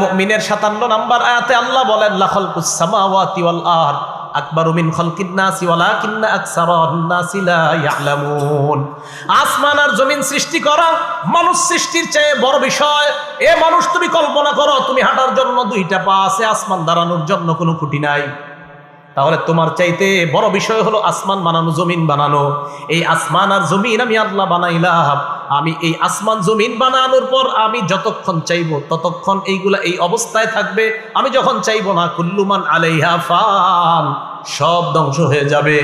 মুমিনের সাতান্ন নাম্বার আয়াতে আল্লাহ বলেন মিন আসমান আর জমিন সৃষ্টি করা মানুষ সৃষ্টির চেয়ে বড় বিষয়। এ মানুষ তুমি কল্পনা করো, তুমি হাঁটার জন্য দুইটা পা আছে, আসমান দাঁড়ানোর জন্য কোনো খুঁটি নাই। তাহলে তোমার চাইতে বড় বিষয় হলো আসমান বানানো, জমিন বানানো। এই আসমান আর জমিন আমি আল্লাহ বানাইলাম। আমি এই আসমান, জমিন বানানোর পর আমি যতক্ষণ চাইব ততক্ষণ এইগুলা এই অবস্থায় থাকবে। আমি যখন চাইব না, কুল্লুমান আলাইহা ফান, সব ধ্বংস হয়ে যাবে।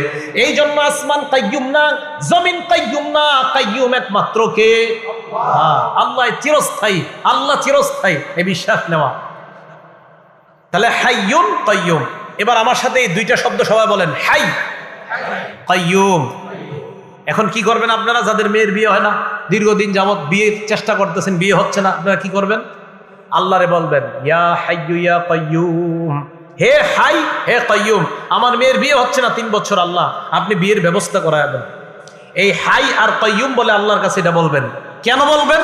এই জন্য আসমান কাইয়ুম না, জমিন কাইয়ুম না, কাইয়ুম একমাত্র কে? আল্লাহ চিরস্থায়ী আল্লাহ চিরস্থায়ী। এই বিশ্বাস নেওয়া। তাহলে হাইয়ুন কাইয়ুম। এবার আমার সাথে এই দুইটা শব্দ সবাই বলেন, হাই। কাইয়ুম এখন কি করবেন আপনারা? যাদের মেয়ের বিয়ে হয় না, দীর্ঘদিন যাবৎ বিয়ের চেষ্টা করতেছেন, বিয়ে হচ্ছে না, আপনারা কি করবেন? আল্লাহরে বলবেন, ইয়া হাইয়ু ইয়া কাইয়ুম হে হাই, হে কাইয়ুম আমার মেয়ের বিয়ে হচ্ছে না তিন বছর, আল্লাহ, আপনি বিয়ের ব্যবস্থা করায় দেন। এই হাই আর কাইয়ুম বলে আল্লাহর কাছে এটা বলবেন। কেন বলবেন?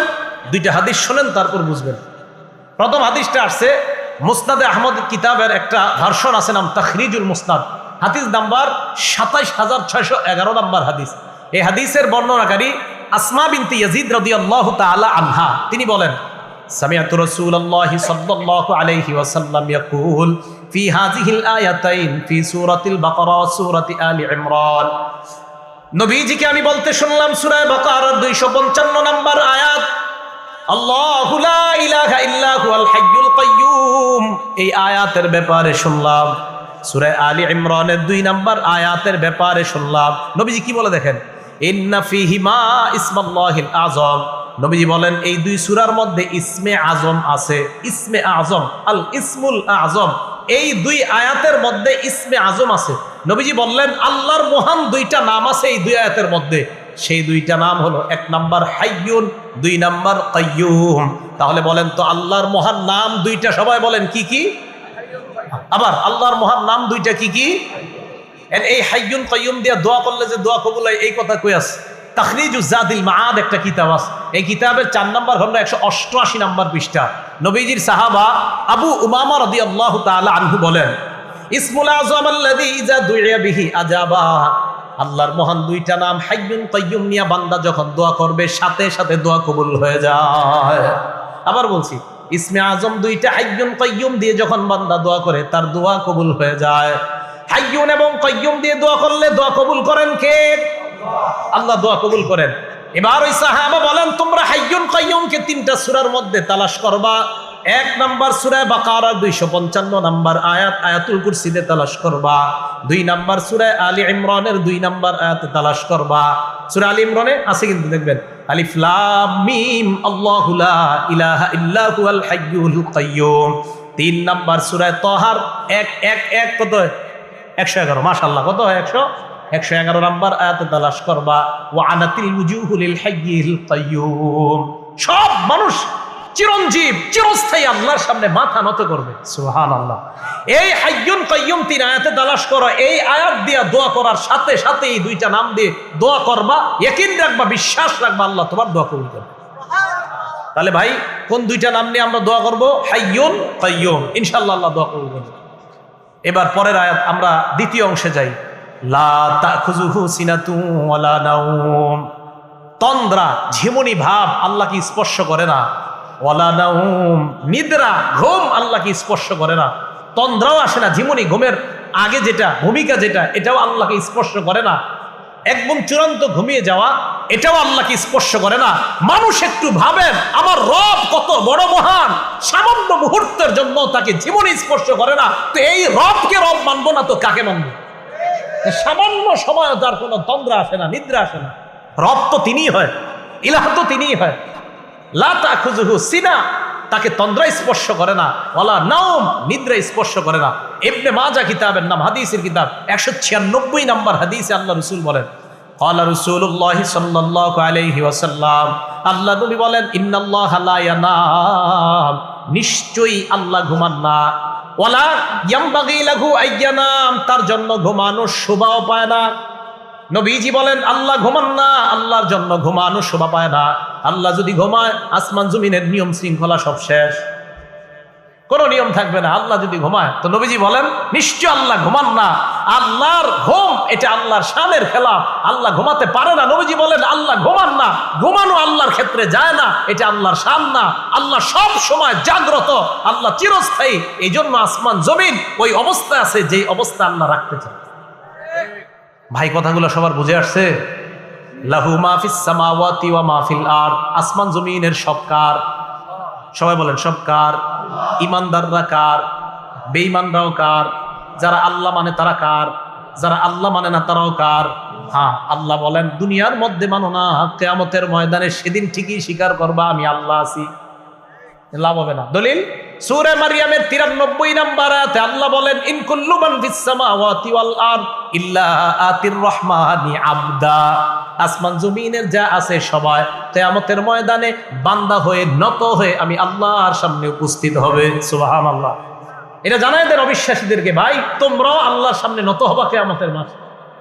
দুইটা হাদিস শোনেন, তারপর বুঝবেন। প্রথম হাদিসটা আসছে মুসনাদে আহমদ কিতাবের একটা ভার্সন আছে নাম তখরিজুল মুসনাদ হাদিস নাম্বার সাতাইশ হাজার ছয়শো এগারো নাম্বার হাদিস এই হাদিসের বর্ণনাকারী আসমা বিনতি ইয়াজিদ রাদিয়াল্লাহু তাআলা আনহা তিনি বলেন سمعت رسول الله صلى الله عليه وسلم يقول في هذه الآيتين في سورة البقرة وسورة آل عمران নবীজিকে আমি বলতে শুনলাম সূরায়ে বাকারার 255 নম্বর আয়াত আল্লাহু লা ইলাহা ইল্লা হুয়াল হাইয়ুল কাইয়্যুম এই আয়াতের ব্যাপারে শুনলাম। সূরা আলী ইমরানের দুই নাম্বার আয়াতের ব্যাপারে শুনলাম। নবীজি কি বলে দেখেন? আযম নবীজি বলেন, এই দুই সূরার মধ্যে ইসমে আজম আছে। ইসমে আজম, আল ইসমুল আজম। এই দুই আয়াতের মধ্যে ইসমে আজম আছে। নবীজি বললেন, আল্লাহর মহান দুইটা নাম আছে এই দুই আয়াতের মধ্যে। সেই দুইটা নাম হলো, এক নাম্বার হাইয়ুন, দুই নাম্বার কাইয়ুম। তাহলে বলেন তো আল্লাহর মহান নাম দুইটা সবাই বলেন, কি কি? আবার আল্লাহর মহান নাম দুইটা কি কি? এই হাইয়ুন কাইয়ুম দিয়ে দোয়া করলে যে দোয়া কবুল এই কথা কই আছে? তাখরিজুজাদিল মাআদ একটা কিতাব আছে। এই কিতাবের চার নাম্বার হলো একশো অষ্টআশি নাম্বার পৃষ্ঠা। নবীজির সাহাবা আবু উমামা রাদিয়াল্লাহু তাআলা আনহু বলেন, ইসমুল আযম আল্লাযী ইজা দুইয়া বিহি আজাবা আল্লাহর মহান দুইটা নাম, হাইয়ুন কাইয়ুম নিয়া বান্দা যখন দোয়া করবে, সাথে সাথে দোয়া কবুল হয়ে যায়। আবার বলছি, ইসমে আজম দুইটা হাইয়ুন কাইয়ুম দিয়ে যখন বান্দা দোয়া করে, তার দোয়া কবুল হয়ে যায়। হাইয়ুন এবং কাইয়ুম দিয়ে দোয়া করলে দোয়া কবুল করেন কে? আল্লাহ দোয়া কবুল করেন। এবার ওই সাহাবা বলেন, তোমরা হাইয়ুন কাইয়ুমকে তিনটা সুরার মধ্যে তালাশ করবা। এক নাম্বার সুরায় বাকারা দুইশো পঞ্চান্ন নাম্বার আয়াত, আয়াতুল কুরসিতে তালাশ করবা। দুই নাম্বার সুরায় আলী ইমরানের দুই নাম্বার আয়াতে তালাশ করবা। সুরা আলী ইমরানে আছে কিন্তু দেখবেন, আলিফ লাম মিম, আল্লাহু লা ইলাহা ইল্লা হুয়াল তিন নাম্বার সুরায় তহার, এক এক এক, কত একশো এগারো মাশাল্লাহ কত একশো? একশো এগারো নাম্বার আয়াতে তালাশ করবা। ও আনাতিল উজুহুলিল হাইয়িল কাইয়ুম সব মানুষ চিরঞ্জীব, চিরস্থায়ী আল্লাহর সামনে মাথা নত করবে। সুহান আল্লাহ এই হাইয়ুন কাইয়ুম তিন আয়াতে তালাশ করো, এই আয়াত দিয়া দোয়া করার সাথে সাথে এই দুইটা নাম দিয়ে দোয়া করবা একিন রাখবা, বিশ্বাস রাখবা, আল্লাহ তোমার দোয়া কবুল করবে। তাহলে ভাই, কোন দুইটা নাম নিয়ে আমরা দোয়া করব? হাইয়ুন কাইয়ুম। ইনশাল্লাহ আল্লাহ দোয়া কবুল করবে। এবার পরের আয়াত, আমরা দ্বিতীয় অংশে যাই। লা তন্দ্রা, ঝিমুনি ভাব আল্লাহকে স্পর্শ করে না। নিদ্রা, ঘুম আল্লাহ কি স্পর্শ করে না। তন্দ্রাও আসে না, ঝিমুনি, ঘুমের আগে যেটা, ভূমিকা যেটা, এটাও আল্লাহকে স্পর্শ করে না। একদম চূড়ান্ত ঘুমিয়ে যাওয়া, এটাও আল্লাহকে স্পর্শ করে না। মানুষ একটু ভাবেন, আমার রব কত বড় মহান, সামান্য মুহূর্তের জন্য তাকে জীবনে স্পর্শ করে না। তো এই রবকে রব মানবো না তো কাকে মানবো? সামান্য সময় তার কোনো তন্দ্রা আসে না, নিদ্রা আসে না। রব তো তিনিই হয়, ইলাহ তো তিনিই হয়। লাতা খুজুহু সিনা তাকে তন্দ্রা স্পর্শ করে না ওলা নাওম নিদ্রা স্পর্শ করে না এমনি মাজা কিতাবের নাম হাদিসের কিতাব একশো ছিয়ানব্বই নাম্বার হাদিসে আল্লাহ রসুল বলেন قال رسول الله صلى الله عليه وسلم আল্লাহ নবী বলেন ইন্নাল্লাহ লা ইয়ানাম নিশ্চয়ই আল্লাহ ঘুমান না ওয়ালা ইয়ামবাগি লাহু আইয়ানাম তার জন্য ঘুমানো শোভাও পায় না নবীজি বলেন, আল্লাহ ঘুমান না, আল্লাহর জন্য ঘুমানো শোভা পায় না। আল্লাহ যদি ঘুমায়, আসমান জমিনের নিয়ম শৃঙ্খলা সব শেষ। কোন নিয়ম থাকবে না, আল্লাহ যদি ঘুমায়। তো নবীজি বলেন, নিশ্চয় আল্লাহ ঘুমান না। আল্লাহর ঘুম, এটা আল্লাহর শানের খেলাফ। আল্লাহ ঘুমাতে পারে না। নবীজি বলেন, আল্লাহ ঘুমান না। ঘুমানো আল্লাহর ক্ষেত্রে যায় না, এটা আল্লাহর শান না। আল্লাহ সব সময় জাগ্রত, আল্লাহ চিরস্থায়ী। এই জন্য আসমান, জমিন ওই অবস্থায় আছে, যেই অবস্থা আল্লাহ রাখতে চায়। ভাই, কথাগুলো সবার বুঝে আসছে? লাহু মাহফিস মাহফিল আর আসমান জমিনের সব কার? সবাই বলেন, সব কার? ইমানদাররা কার? বেঈমানরাও কার? যারা আল্লাহ মানে তারা কার? যারা আল্লাহ মানে না তারাও কার? হ্যাঁ আল্লাহ বলেন, দুনিয়ার মধ্যে মানো না, কেয়ামতের ময়দানে সেদিন ঠিকই স্বীকার করবা, আমি আল্লাহ আছি। লাভ হবে না। দলিল? সূরা মারিয়ামের 93 নাম্বার আয়াতে আল্লাহ বলেন, ইন কুল্লু মান ফিস সামাওয়াতি ওয়াল আরদ ইল্লা আতির রহমানি আসমান, জমিনের যা আছে সবাই কিয়ামতের ময়দানে বান্দা হয়ে নত হয়ে আমি আল্লাহর সামনে উপস্থিত হবে। সুবহানাল্লাহ। এটা জানাই দেন অবিশ্বাসীদেরকে, ভাই, তোমরাও আল্লাহর সামনে নত হবা কিয়ামতের মাস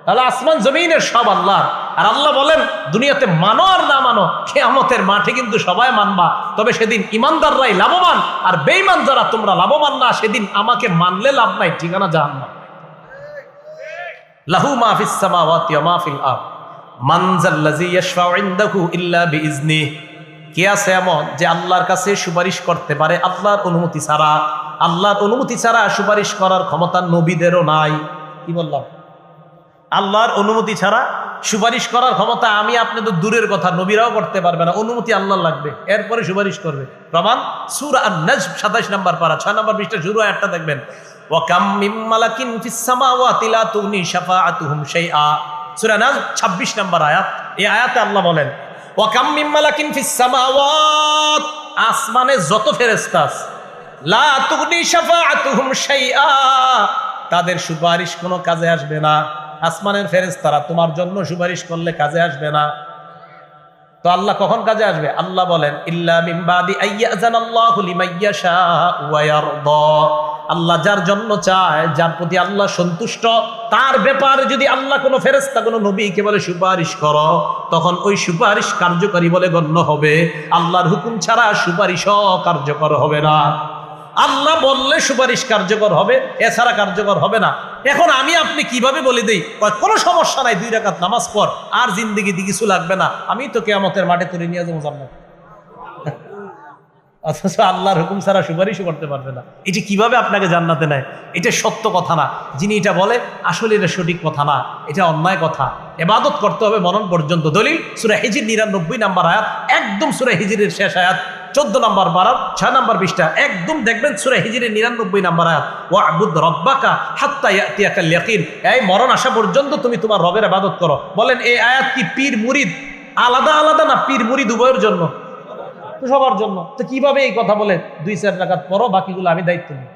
তাহলে আসমান জমিনের সব আল্লাহ। আর আল্লাহ বলেন, দুনিয়াতে মানো আর না মানো, কেয়ামতের মাঠে কিন্তু সবাই মানবা। তবে সেদিন ইমানদাররাই লাভবান, আর বেঈমান যারা, তোমরা লাভবান না, সেদিন আমাকে মানলে লাভ নাই, ঠিকানা জাহান্নাম। লাহু মাহফিস সুপারিশ করতে পারে আল্লাহর অনুমতি ছাড়া? আল্লাহর অনুমতি ছাড়া সুপারিশ করার ক্ষমতা নবীদেরও নাই। কি বললাম? আল্লাহর অনুমতি ছাড়া সুপারিশ করার ক্ষমতা আমি আপনি তো দূরের কথা, নবীরাও করতে পারবে না, অনুমতি আল্লাহ লাগবে, এরপরে সুপারিশ করবে। প্রমাণ, সুর আর নজম সাতাশ নাম্বার পারা, ছয় নম্বর পৃষ্ঠা শুরু একটা দেখবেন। 26 নম্বর আয়াত আয়াতে আল্লাহ বলেন যত লা তাদের সুপারিশ কোনো কাজে আসবে না। আসমানের ফেরেশতারা, তোমার জন্য সুপারিশ করলে কাজে আসবে না। তো আল্লাহ কখন কাজে আসবে? আল্লাহ বলেন আল্লাহ যার জন্য চায়, যার প্রতি আল্লাহ সন্তুষ্ট, তার ব্যাপারে যদি আল্লাহ কোনো ফেরেশতা, কোনো নবীকে বলে সুপারিশ করো, তখন ওই সুপারিশ কার্যকরী বলে গণ্য হবে। আল্লাহর হুকুম ছাড়া সুপারিশও কার্যকর হবে না। আল্লাহ বললে সুপারিশ কার্যকর হবে, এছাড়া কার্যকর হবে না। এখন আমি আপনি কীভাবে বলে দিই? কোনো সমস্যা নাই, দুই রাকাত নামাজ পড়, আর জিন্দিগিতে কিছু লাগবে না। আমি তো কেয়ামতের মাঠে তুলে নিয়ে যাব জান্নাত। অথচ আল্লাহর হুকুম ছাড়া সুপারিশও করতে পারবে না। এটি কীভাবে আপনাকে জান্নাতে নেয়? এটা সত্য কথা না। যিনি এটা বলে, আসলে এটা সঠিক কথা না। এটা অন্যায় কথা। এবাদত করতে হবে মনন পর্যন্ত। দলিল, সুরা হিজির নিরানব্বই নাম্বার আয়াত, একদম সুরা হিজিরের শেষ আয়াত। চোদ্দ নম্বর বারাত, ছয় নম্বর বিশটা একদম দেখবেন সুরে হিজিরে নিরানব্বই নম্বর আয়াত ও আবুদ রব্বাকা হাত্তা এই মরণ আসা পর্যন্ত তুমি তোমার রবের আবাদত করো। বলেন, এই আয়াত কি পীর মুরিদ? আলাদা আলাদা না পীর মুরিদ উভয়ের জন্য? সবার জন্য। তো কীভাবে এই কথা বলে দুই চার টাকা পরো বাকিগুলো আমি দায়িত্ব নিই।